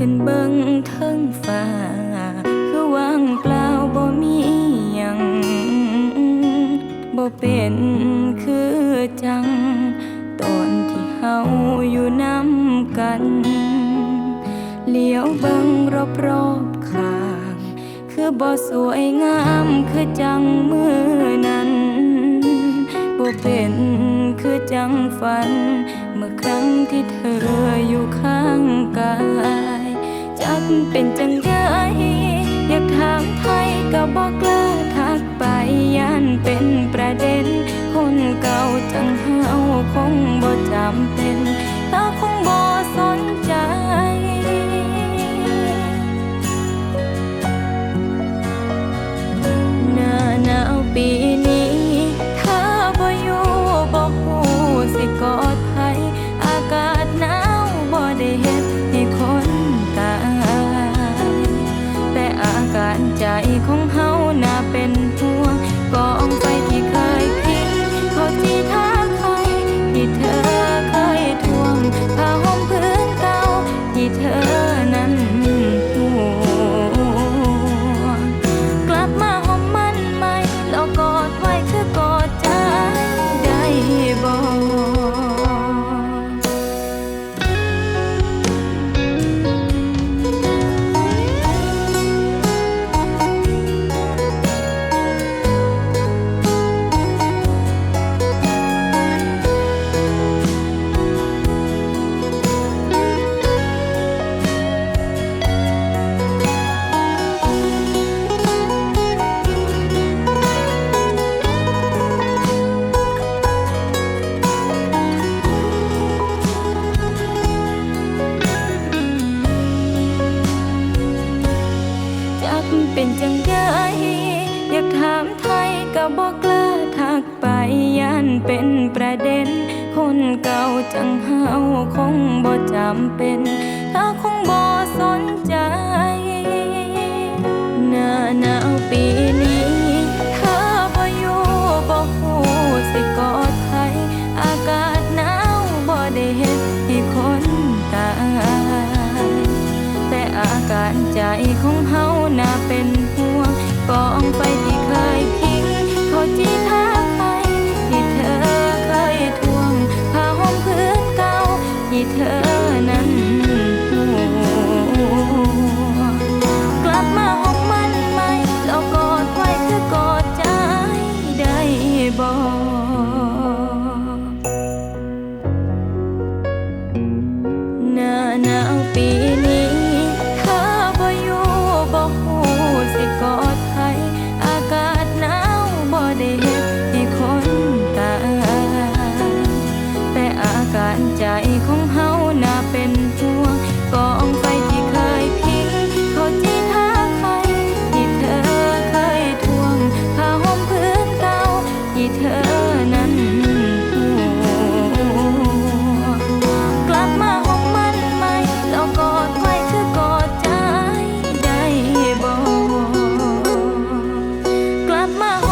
ขึ้นเบิ่งเทิงฟ้า คือว่างเปล่าบ่มีหยังบ่เป็นคือจัง ตอนที่เฮาอยู่นำกัน เลี้ยวเบิ่งรอบๆข้าง คือบ่สวยงามคือจังมือนั้นบ่เป็นคือจังฝัน เมื่อครั้งที่เธออยู่ข้าง เป็นจังไดอยากถามไทยก็บอกกล้าทักไปย่านเป็นประเด็น คนเก่าจังเฮาคงบ่จำเป็นตาคง ถามไทยก็บอกกล้าทักไปย่านเป็นประเด็น คนเก่าจังเฮาคงบ่จำเป็นถ้าคงบ่สนใจ หน้าหนาวปีนี้ถ้าบ่อยู่บ่ฮู้สิกอดไผอากาศหนาวบ่ได้เฮ็ดให้คนตายแต่อาการใจของเฮาน่าเป็น หน้าหนาวปี my